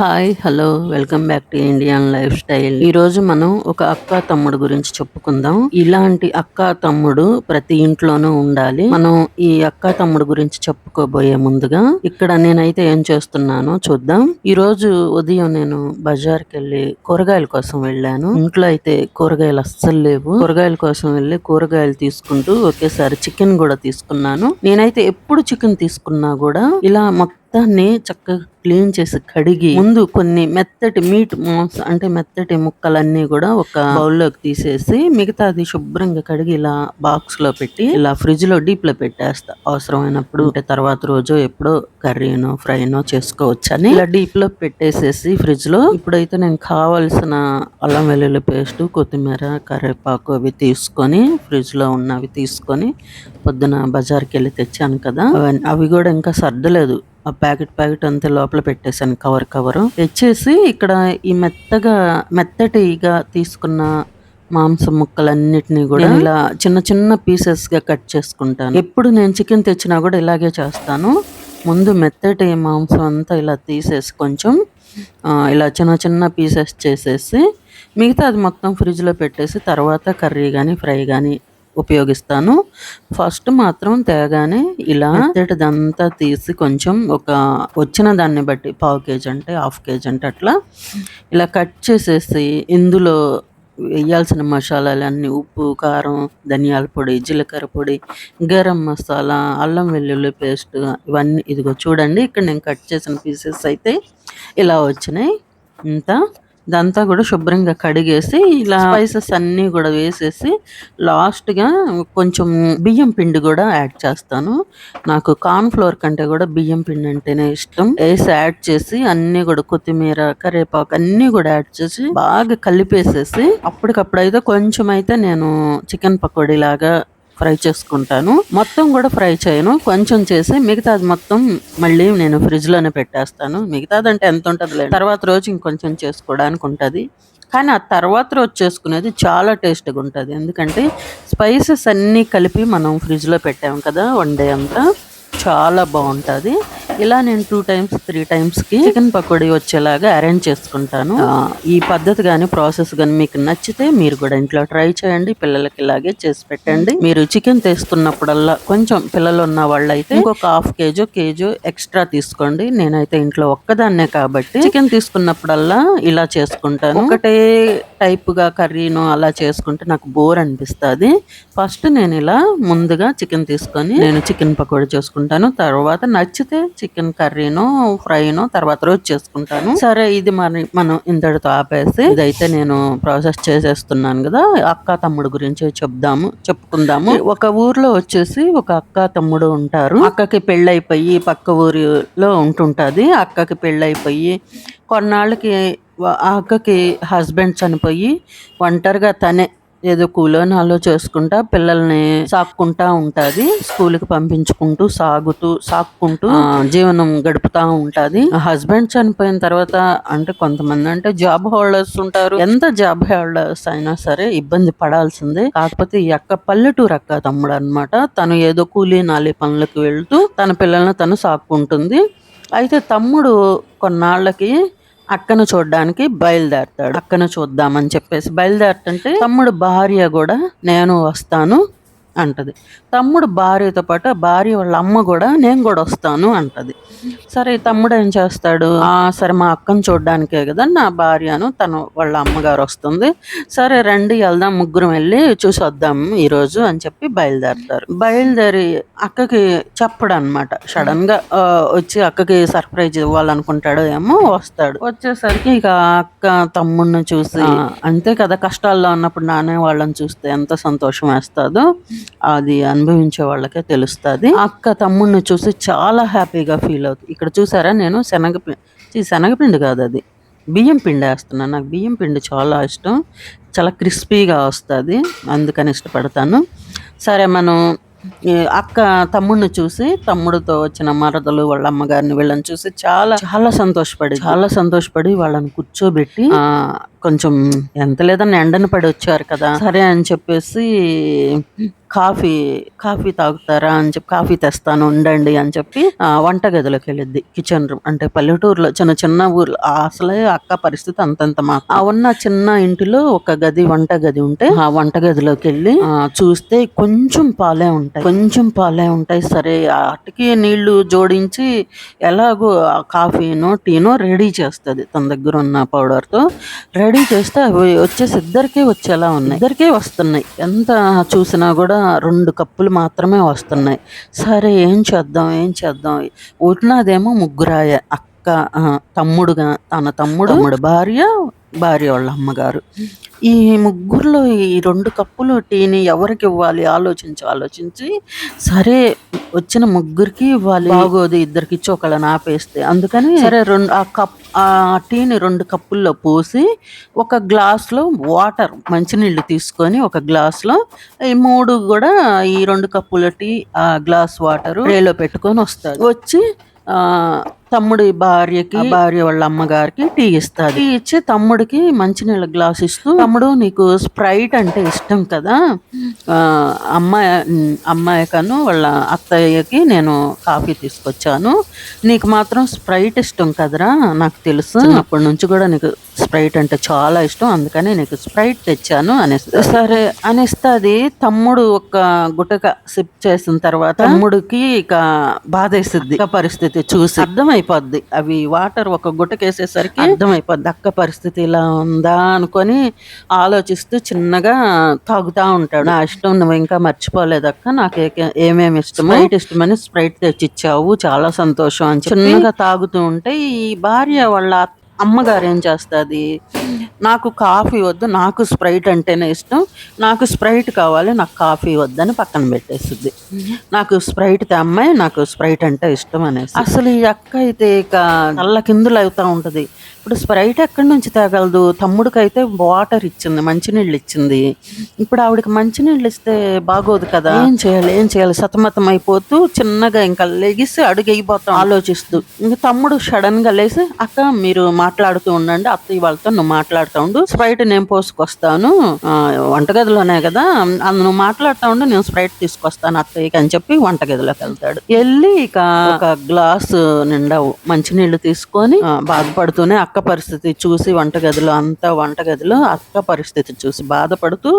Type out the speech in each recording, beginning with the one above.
Hi hello welcome back to Indian lifestyle. ఈ రోజు మనం ఒక అక్క తమ్ముడు గురించి చెప్పుకుందాం. ఇలాంటి అక్క తమ్ముడు ప్రతి ఇంట్లోనూ ఉండాలి. మనం ఈ అక్క తమ్ముడు గురించి చెప్పుకోబోయే ముందుగా ఇక్కడ నేనైతే ఏం చేస్తున్నానో చూద్దాం. ఈ రోజు ఉదయం నేను బజార్కి వెళ్ళి కూరగాయల కోసం వెళ్ళాను. ఇంట్లో అయితే కూరగాయలు అస్సలు లేవు. కూరగాయల కోసం వెళ్ళి కూరగాయలు తీసుకుంటూ ఒకేసారి చికెన్ కూడా తీసుకున్నాను. నేనైతే ఎప్పుడు చికెన్ తీసుకున్నా కూడా ఇలా మొత్తాన్ని చక్కగా క్లీన్ చేసి కడిగి ముందు కొన్ని మెత్తటి మీట్ మాంస్ అంటే మెత్తటి ముక్కలన్నీ కూడా ఒక బౌల్లోకి తీసేసి మిగతాది శుభ్రంగా కడిగి ఇలా బాక్స్లో పెట్టి ఇలా ఫ్రిడ్జ్లో డీప్లో పెట్టేస్తా. అవసరమైనప్పుడు అంటే తర్వాత రోజు ఎప్పుడో కర్రీనో ఫ్రైనో చేసుకోవచ్చని ఇలా డీప్లో పెట్టేసేసి ఫ్రిడ్జ్లో ఇప్పుడైతే నేను కావాల్సిన అల్లం వెల్లుల్లి పేస్ట్ కొత్తిమీర కరివేపాకు అవి తీసుకొని ఫ్రిడ్జ్లో ఉన్నవి తీసుకొని పొద్దున బజార్కి వెళ్ళి తెచ్చాను కదా అవి కూడా ఇంకా సర్దలేదు. ఆ ప్యాకెట్ ప్యాకెట్ అంతా లోపల పెట్టేశాను కవర్ కవర్. తెచ్చేసి ఇక్కడ ఈ మెత్తగా మెత్తటిగా తీసుకున్న మాంసం ముక్కలన్నిటినీ కూడా ఇలా చిన్న చిన్న పీసెస్గా కట్ చేసుకుంటాను. ఎప్పుడు నేను చికెన్ తెచ్చినా కూడా ఇలాగే చేస్తాను. ముందు మెత్తటి మాంసం అంతా ఇలా తీసేసి కొంచెం ఇలా చిన్న చిన్న పీసెస్ చేసేసి మిగతా అది మొత్తం ఫ్రిడ్జ్లో పెట్టేసి తర్వాత కర్రీ కానీ ఫ్రై కానీ ఉపయోగిస్తాను. ఫస్ట్ మాత్రం తేగానే ఇలా దంతా తీసి కొంచెం ఒక వచ్చిన దాన్ని బట్టి పావు కేజీ అంటే హాఫ్ కేజీ అంటే అట్లా ఇలా కట్ చేసేసి ఇందులో వేయాల్సిన మసాలాలు ఉప్పు కారం ధనియాల పొడి జీలకర్ర పొడి గరం మసాలా అల్లం వెల్లుల్లి పేస్ట్ ఇవన్నీ ఇదిగో చూడండి. ఇక్కడ నేను కట్ చేసిన పీసెస్ అయితే ఇలా వచ్చినాయి. ఇంత ఇదంతా కూడా శుభ్రంగా కడిగేసి ఇలా స్పైసెస్ అన్నీ కూడా వేసేసి లాస్ట్గా కొంచెం బియ్యం పిండి కూడా యాడ్ చేస్తాను. నాకు కార్న్ ఫ్లోర్ కంటే కూడా బియ్యం పిండి అంటేనే ఇష్టం. వేసి యాడ్ చేసి అన్నీ కూడా కొత్తిమీర కరివేపాకు అన్నీ కూడా యాడ్ చేసి బాగా కలిపేసేసి అప్పటికప్పుడు అయితే కొంచెం అయితే నేను చికెన్ పకోడీ లాగా ఫ్రై చేసుకుంటాను. మొత్తం కూడా ఫ్రై చేయను. కొంచెం చేసి మిగతాది మొత్తం మళ్ళీ నేను ఫ్రిడ్జ్లోనే పెట్టేస్తాను. మిగతాదంటే ఎంత ఉంటుంది తర్వాత రోజు ఇంకొంచెం చేసుకోవడానికి ఉంటుంది. కానీ ఆ తర్వాత రోజు చేసుకునేది చాలా టేస్ట్గా ఉంటుంది. ఎందుకంటే స్పైసెస్ అన్నీ కలిపి మనం ఫ్రిడ్జ్లో పెట్టాం కదా వన్ డే అంతా. చాలా బాగుంటుంది. ఇలా నేను టూ టైమ్స్ త్రీ టైమ్స్కి చికెన్ పకోడీ వచ్చేలాగా అరేంజ్ చేసుకుంటాను. ఈ పద్ధతి కానీ ప్రాసెస్ కానీ మీకు నచ్చితే మీరు కూడా ఇంట్లో ట్రై చేయండి పిల్లలకి ఇలాగే చేసి పెట్టండి. మీరు చికెన్ తెస్తున్నప్పుడల్లా కొంచెం పిల్లలు ఉన్న వాళ్ళు అయితే ఇంకొక హాఫ్ కేజీ కేజీ ఎక్స్ట్రా తీసుకోండి. నేనైతే ఇంట్లో ఒక్కదాన్నే కాబట్టి చికెన్ తీసుకున్నప్పుడల్లా ఇలా చేసుకుంటాను. ఒకటే టైప్గా కర్రీను అలా చేసుకుంటే నాకు బోర్ అనిపిస్తుంది. ఫస్ట్ నేను ఇలా ముందుగా చికెన్ తీసుకొని నేను చికెన్ పకోడీ చేసుకుంటాను. తర్వాత నచ్చితే చికెన్ చికెన్ కర్రీను ఫ్రైను తర్వాత రోజు చేసుకుంటాను. సరే ఇది మరి మనం ఇంతటితో ఆపేసి ఇదైతే నేను ప్రాసెస్ చేసేస్తున్నాను కదా అక్క తమ్ముడు గురించి చెప్దాము చెప్పుకుందాము. ఒక ఊర్లో వచ్చేసి ఒక అక్క తమ్ముడు ఉంటారు. అక్కకి పెళ్ళైపోయి పక్క ఊరిలో ఉంటుంటుంది. అక్కకి పెళ్ళైపోయి కొన్నాళ్ళకి ఆ అక్కకి హస్బెండ్ చనిపోయి ఒంటరిగా తనే ఏదో కూలోనాలో చేసుకుంటా పిల్లల్ని సాక్కుంటా ఉంటది. స్కూల్కి పంపించుకుంటూ సాగుతూ సాక్కుంటూ జీవనం గడుపుతా ఉంటది. హస్బెండ్ చనిపోయిన తర్వాత అంటే కొంతమంది అంటే జాబ్ హోల్డర్స్ ఉంటారు. ఎంత జాబ్ హోల్డర్స్ అయినా సరే ఇబ్బంది పడాల్సిందే. కాకపోతే ఈ అక్క పల్లెటూరు అక్క తమ్ముడు అన్నమాట. తను ఏదో కూలీ నాలి పనులకు వెళ్తూ తన పిల్లల్ని తను సాక్కుంటుంది. అయితే తమ్ముడు కొన్నాళ్ళకి అక్కను చూడడానికి బయలుదేరతాడు. అక్కను చూద్దామని చెప్పేసి బయలుదేరుతుంటే తమ్ముడు భార్య కూడా నేను వస్తాను. అంటది. తమ్ముడు భార్యతో పాటు భార్య వాళ్ళ అమ్మ కూడా నేను కూడా వస్తాను అంటది. సరే తమ్ముడు ఏం చేస్తాడు? ఆ సరే మా అక్కను చూడడానికే కదా నా భార్యను తను వాళ్ళ అమ్మగారు వస్తుంది. సరే రండి వెళ్దాం ముగ్గురం వెళ్ళి చూసి వద్దాం ఈ రోజు అని చెప్పి బయలుదేరతారు. బయలుదేరి అక్కకి చెప్పడు అనమాట సడన్గా ఆ, వచ్చి అక్కకి సర్ప్రైజ్ ఇవ్వాలనుకుంటాడో ఏమో వస్తాడు. వచ్చేసరికి ఇక అక్క తమ్ముడిని చూసి అంతే కదా కష్టాల్లో ఉన్నప్పుడు నానే వాళ్ళని చూస్తే ఎంత సంతోషం వేస్తుందో. అది అనుభవించే వాళ్ళకే తెలుస్తుంది. అక్క తమ్ముడిని చూసి చాలా హ్యాపీగా ఫీల్ అవుతుంది ఇక్కడ చూసారా నేను శనగపిండి శనగపిండి కాదు అది. బియ్యం పిండి వేస్తున్నాను నాకు బియ్యం పిండి చాలా ఇష్టం. చాలా క్రిస్పీగా వస్తుంది అందుకని ఇష్టపడతాను. సరే మనం అక్క తమ్ముడిని చూసి తమ్ముడితో వచ్చిన మరదలు వాళ్ళ అమ్మగారిని వీళ్ళని చూసి చాలా చాలా సంతోషపడి చాలా సంతోషపడి వాళ్ళని కూర్చోబెట్టి కొంచెం ఎంత లేదని ఎండను పడి వచ్చారు కదా సరే అని చెప్పేసి కాఫీ కాఫీ తాగుతారా అని చెప్పి కాఫీ తెస్తాను ఉండండి అని చెప్పి వంట గదిలోకి వెళ్ళిద్ది. కిచెన్ రూమ్ అంటే పల్లెటూరులో చిన్న చిన్న ఊర్లో అసలే అక్క పరిస్థితి అంతంత మా ఆ ఉన్న చిన్న ఇంటిలో ఒక గది వంట గది ఉంటే ఆ వంట గదిలోకి వెళ్ళి చూస్తే కొంచెం పాలే ఉంటాయి. కొంచెం పాలే ఉంటాయి. సరే వాటికి నీళ్ళు జోడించి ఎలాగో ఆ కాఫీనో టీనో రెడీ చేస్తుంది తన దగ్గర ఉన్న పౌడర్తో. రెడీ రెడీ చేస్తే అవి వచ్చేసి ఇద్దరికే వచ్చేలా ఉన్నాయి. ఇద్దరికే వస్తున్నాయి. ఎంత చూసినా కూడా రెండు కప్పులు మాత్రమే వస్తున్నాయి. సరే ఏం చేద్దాం ఏం చేద్దాం? ఉన్నదేమో ముగ్గురాయ అక్క తమ్ముడుగా తన తమ్ముడు భార్య భార్య వాళ్ళ అమ్మగారు. ఈ ముగ్గురులో ఈ రెండు కప్పులు టీని ఎవరికి ఇవ్వాలి? ఆలోచించి ఆలోచించి. సరే వచ్చిన ముగ్గురికి ఇవ్వాలి. బాగోదు ఇద్దరికి ఇచ్చి ఒకళ్ళని ఆపేస్తే. అందుకని సరే రెండు ఆ కప్ ఆ టీని రెండు కప్పుల్లో పోసి ఒక గ్లాస్లో వాటర్ మంచినీళ్ళు తీసుకొని ఒక గ్లాస్లో ఈ మూడు కూడా ఈ రెండు కప్పుల టీ ఆ గ్లాస్ వాటర్ ట్రేలో పెట్టుకొని వస్తారు వచ్చి తమ్ముడి భార్యకి భార్య వాళ్ళ అమ్మగారికి టీ ఇస్తారు టీ ఇచ్చి తమ్ముడికి మంచినీళ్ళ గ్లాస్ ఇస్తూ తమ్ముడు నీకు స్ప్రైట్ అంటే ఇష్టం కదా. అమ్మాయి అమ్మాయి కను వాళ్ళ అత్తయ్యకి నేను కాఫీ తీసుకొచ్చాను. నీకు మాత్రం స్ప్రైట్ ఇష్టం కదరా నాకు తెలుసు. అప్పటి నుంచి కూడా నీకు స్ప్రైట్ అంటే చాలా ఇష్టం. అందుకని నీకు స్ప్రైట్ తెచ్చాను అనేసి. సరే అనేస్తే అది తమ్ముడు ఒక గుటక సిప్ చేసిన తర్వాత తమ్ముడికి ఇక బాధేసిద్ది. అక్క పరిస్థితి చూసి. అర్థమైపోద్ది. అవి వాటర్ ఒక గుటకేసేసరికి అర్థమైపోద్ది. అక్క పరిస్థితి ఇలా ఉందా అనుకొని ఆలోచిస్తూ చిన్నగా తాగుతా ఉంటాడు. నా ఇష్టం నువ్వు ఇంకా మర్చిపోలేదు అక్క. నాకు ఏమేమి ఇష్టం స్ప్రైట్ ఇష్టమని స్ప్రైట్ తెచ్చిచ్చావు. చాలా సంతోషం అని చిన్నగా తాగుతూ ఉంటే ఈ భార్య వాళ్ళ అత్త- అమ్మగారు ఏం చేస్తుంది? నాకు కాఫీ వద్దు నాకు స్ప్రైట్ అంటేనే ఇష్టం. నాకు స్ప్రైట్ కావాలి నాకు కాఫీ వద్దని పక్కన పెట్టేస్తుంది. నాకు స్ప్రైట్ అమ్మాయి నాకు స్ప్రైట్ అంటే ఇష్టం అనేసి. అసలు ఈ అక్క అయితే ఇక కళ్ళ కిందులు అవుతా ఉంటుంది. ఇప్పుడు స్ప్రైట్ ఎక్కడి నుంచి తాగలదు? తమ్ముడికి అయితే వాటర్ ఇచ్చింది మంచినీళ్ళు ఇచ్చింది. ఇప్పుడు ఆవిడకి మంచినీళ్ళు ఇస్తే బాగోదు కదా? ఏం చేయాలి? ఏం చేయాలి? సతమతం అయిపోతూ చిన్నగా ఇంకా లెగిసి అడుగు అయిపోతాం ఆలోచిస్తూ. ఇంక తమ్ముడు సడన్గా లేసి అక్క మీరు మాట్లాడుతూ ఉండండి. అత్తయ్య వాళ్ళతో నువ్వు మాట్లాడుతూ ఉండు. స్ప్రైట్ నేను పోసుకొస్తాను. వంటగదిలోనే కదా? అది నువ్వు మాట్లాడుతూ ఉండు నేను స్ప్రైట్ తీసుకొస్తాను అత్తయ్యకి అని చెప్పి వంటగదిలోకి వెళ్తాడు. వెళ్ళి ఇక ఒక గ్లాస్ నిండా మంచినీళ్ళు తీసుకొని బాధపడుతూనే అక్క పరిస్థితి చూసి వంటగదిలో అంతా వంటగదిలో అక్క పరిస్థితి చూసి బాధపడుతూ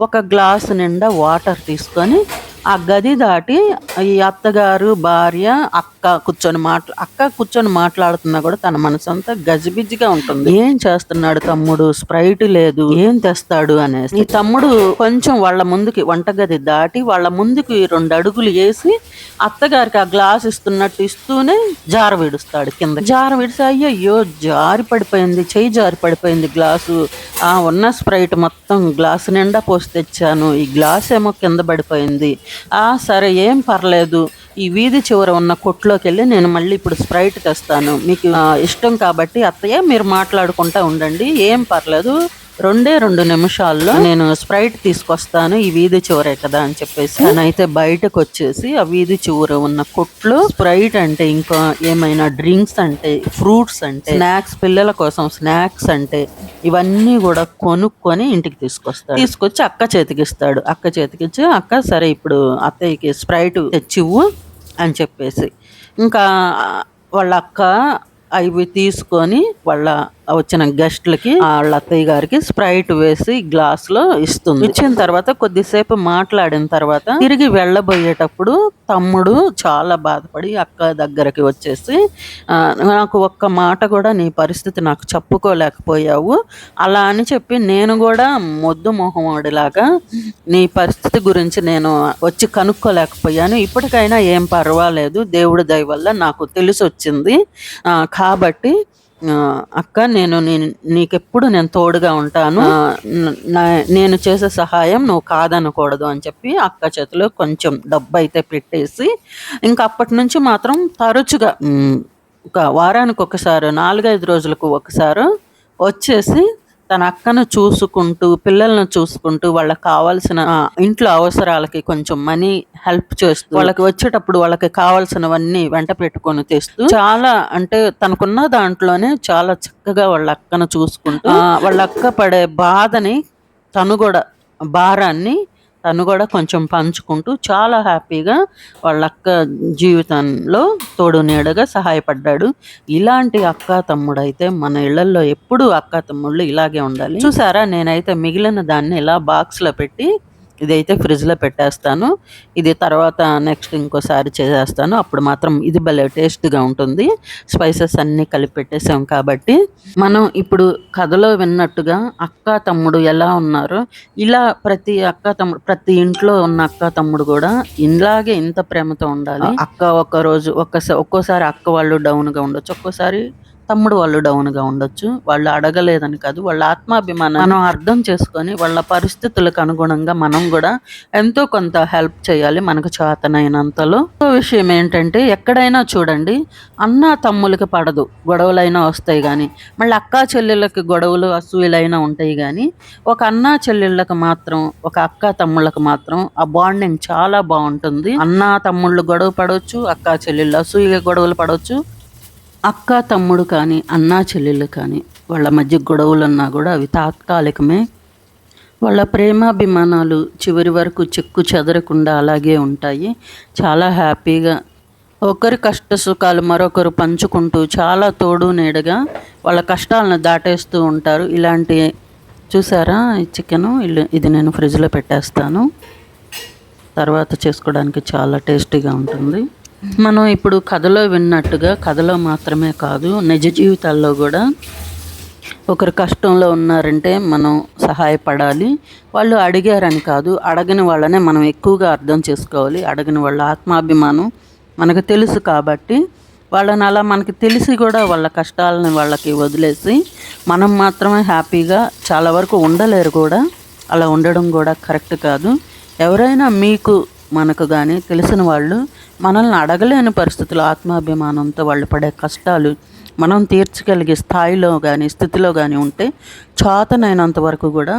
ఒక గ్లాస్ నిండా వాటర్ తీసుకొని ఆ గది దాటి ఈ అత్తగారు భార్య అక్క కూర్చొని మాట్లా అక్క కూర్చొని మాట్లాడుతున్నా కూడా తన మనసు అంతా గజిబిజిగా ఉంటుంది. ఏం చేస్తున్నాడు తమ్ముడు? స్ప్రైట్ లేదు. ఏం తెస్తాడు అనేసి. ఈ తమ్ముడు కొంచెం వాళ్ళ ముందుకి వంటగది దాటి వాళ్ళ ముందుకి రెండు అడుగులు వేసి అత్తగారికి ఆ గ్లాస్ ఇస్తున్నట్టు ఇస్తూనే జార విడుస్తాడు కింద జార విడిసి అయ్యయ్యో జారి పడిపోయింది చెయ్యి జారి పడిపోయింది గ్లాసు. ఆ ఉన్న స్ప్రైట్ మొత్తం గ్లాసు నిండా పోసి తెచ్చాను. ఈ గ్లాస్ ఏమో కింద పడిపోయింది. సరే ఏం పర్లేదు. ఈ వీధి చివర ఉన్న కొట్లోకి వెళ్ళి నేను మళ్ళీ ఇప్పుడు స్ప్రైట్ తెస్తాను. మీకు ఇష్టం కాబట్టి అత్తయ్య మీరు మాట్లాడుకుంటా ఉండండి. ఏం పర్లేదు. రెండే రెండు నిమిషాల్లో నేను స్ప్రైట్ తీసుకొస్తాను. ఈ వీధి చివరే కదా అని చెప్పేసి నేనైతే బయటకు వచ్చేసి ఆ వీధి చివర ఉన్న కొట్లు స్ప్రైట్ అంటే ఇంకా ఏమైనా డ్రింక్స్ అంటే ఫ్రూట్స్ అంటే స్నాక్స్ పిల్లల కోసం స్నాక్స్ అంటే ఇవన్నీ కూడా కొనుక్కొని ఇంటికి తీసుకొస్తాడు. తీసుకొచ్చి అక్క చేతికి ఇస్తాడు. అక్క చేతికి ఇచ్చి అక్క సరే ఇప్పుడు అత్తయ్యకి స్ప్రైట్ తెచ్చివ్వు అని చెప్పేసి. ఇంకా వాళ్ళ అక్క అవి తీసుకొని వాళ్ళ వచ్చిన గెస్ట్లకి వాళ్ళ అత్తయ్య గారికి స్ప్రైట్ వేసి గ్లాస్లో ఇస్తుంది. ఇచ్చిన తర్వాత కొద్దిసేపు మాట్లాడిన తర్వాత తిరిగి వెళ్ళబోయేటప్పుడు తమ్ముడు చాలా బాధపడి అక్క దగ్గరకి వచ్చేసి "ఆ, నాకు ఒక్క మాట కూడా నీ పరిస్థితి నాకు చెప్పుకోలేకపోయావు. అలా అని చెప్పి నేను కూడా మొద్దు మొహమాడిలాగా నీ పరిస్థితి గురించి నేను వచ్చి కనుక్కోలేకపోయాను. ఇప్పటికైనా ఏం పర్వాలేదు. దేవుడి దయ వల్ల నాకు తెలిసి వచ్చింది కాబట్టి అక్క నేను నీకెప్పుడు నేను తోడుగా ఉంటాను. నేను చేసే సహాయం నువ్వు కాదనకూడదు అని చెప్పి అక్క చేతిలో కొంచెం డబ్బు అయితే పెట్టేసి ఇంకా అప్పటి నుంచి మాత్రం తరచుగా ఒక వారానికి ఒకసారి నాలుగైదు రోజులకు ఒకసారి వచ్చేసి తన అక్కను చూసుకుంటూ పిల్లలను చూసుకుంటూ వాళ్ళకి కావాల్సిన ఇంట్లో అవసరాలకి కొంచెం మనీ హెల్ప్ చేస్తూ వాళ్ళకి వచ్చేటప్పుడు వాళ్ళకి కావాల్సినవన్నీ వెంట పెట్టుకొని తెస్తూ చాలా అంటే తనకున్న దాంట్లోనే చాలా చక్కగా వాళ్ళ అక్కను చూసుకుంటూ వాళ్ళ అక్క పడే బాధని తను కూడా భారాన్ని తను కూడా కొంచెం పంచుకుంటూ చాలా హ్యాపీగా వాళ్ళ అక్క జీవితంలో తోడు నీడగా సహాయపడ్డాడు. ఇలాంటి అక్క తమ్ముడు అయితే మన ఇళ్ళలో ఎప్పుడూ అక్క తమ్ముళ్ళు ఇలాగే ఉండాలి. చూసారా? నేనైతే మిగిలిన దాన్ని ఇలా బాక్స్లో పెట్టి ఇదైతే ఫ్రిడ్జ్లో పెట్టేస్తాను. ఇది తర్వాత నెక్స్ట్ ఇంకోసారి చేసేస్తాను. అప్పుడు మాత్రం ఇది భలే టేస్ట్గా ఉంటుంది. స్పైసెస్ అన్నీ కలిపి పెట్టేసాం కాబట్టి. మనం ఇప్పుడు కథలో విన్నట్టుగా అక్క తమ్ముడు ఎలా ఉన్నారో ఇలా ప్రతి అక్క తమ్ముడు ప్రతి ఇంట్లో ఉన్న అక్క తమ్ముడు కూడా ఇలాగే ఇంత ప్రేమతో ఉండాలి. అక్క ఒక రోజు ఒక్కసారి ఒక్కోసారి అక్క వాళ్ళు డౌన్గా ఉండొచ్చు. ఒక్కోసారి తమ్ముడు వాళ్ళు డౌన్గా ఉండొచ్చు. వాళ్ళు అడగలేదని కాదు. వాళ్ళ ఆత్మాభిమానం మనం అర్థం చేసుకొని వాళ్ళ పరిస్థితులకు అనుగుణంగా మనం కూడా ఎంతో కొంత హెల్ప్ చేయాలి మనకు చేతనైనంతలో. ఇంకో విషయం ఏంటంటే ఎక్కడైనా చూడండి అన్న తమ్ములకి పడదు. గొడవలైనా వస్తాయి కానీ మళ్ళీ అక్కా చెల్లెళ్ళకి గొడవలు అసూయలైనా ఉంటాయి కానీ ఒక అన్న చెల్లెళ్ళకి మాత్రం ఒక అక్క తమ్ముళ్ళకి మాత్రం ఆ బాండింగ్ చాలా బాగుంటుంది. అన్న తమ్ముళ్ళు గొడవ పడవచ్చు అక్క చెల్లెళ్ళు అసూయగా గొడవలు పడవచ్చు అక్క తమ్ముడు కానీ అన్నా చెల్లెళ్ళు కానీ వాళ్ళ మధ్య గొడవలున్నా కూడా అవి తాత్కాలికమే. వాళ్ళ ప్రేమాభిమానాలు చివరి వరకు చెక్కు చెదరకుండా అలాగే ఉంటాయి. చాలా హ్యాపీగా ఒకరి కష్ట సుఖాలు మరొకరు పంచుకుంటూ చాలా తోడు నీడగా వాళ్ళ కష్టాలను దాటేస్తూ ఉంటారు. ఇలాంటి చూసారా ఈ చికెను? ఇది నేను ఫ్రిడ్జ్లో పెట్టేస్తాను. తర్వాత చేసుకోవడానికి చాలా టేస్టీగా ఉంటుంది. మనం ఇప్పుడు కథలో విన్నట్టుగా కథలో మాత్రమే కాదు నిజ జీవితాల్లో కూడా ఒకరు కష్టంలో ఉన్నారంటే మనం సహాయపడాలి. వాళ్ళు అడిగారని కాదు అడగని వాళ్ళనే మనం ఎక్కువగా అర్థం చేసుకోవాలి. అడగని వాళ్ళ ఆత్మాభిమానం మనకు తెలుసు కాబట్టి వాళ్ళని అలా మనకి తెలిసి కూడా వాళ్ళ కష్టాలని వాళ్ళకి వదిలేసి మనం మాత్రమే హ్యాపీగా చాలా వరకు ఉండలేరు కూడా. అలా ఉండడం కూడా కరెక్ట్ కాదు. ఎవరైనా మీకు మనకు కానీ తెలిసిన వాళ్ళు మనల్ని అడగలేని పరిస్థితులు ఆత్మాభిమానంతో వాళ్ళు పడే కష్టాలు మనం తీర్చగలిగే స్థాయిలో కానీ స్థితిలో కానీ ఉంటే చేతనైనంత వరకు కూడా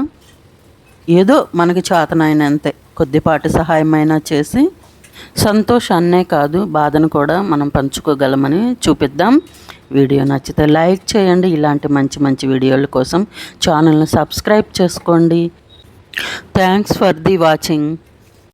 ఏదో మనకి చేతనైనంతే. కొద్దిపాటి సహాయమైనా చేసి సంతోషాన్నే కాదు బాధను కూడా మనం పంచుకోగలమని చూపిద్దాం. వీడియో నచ్చితే లైక్ చేయండి. ఇలాంటి మంచి మంచి వీడియోల కోసం ఛానల్ని సబ్స్క్రైబ్ చేసుకోండి. Thanks for the watching.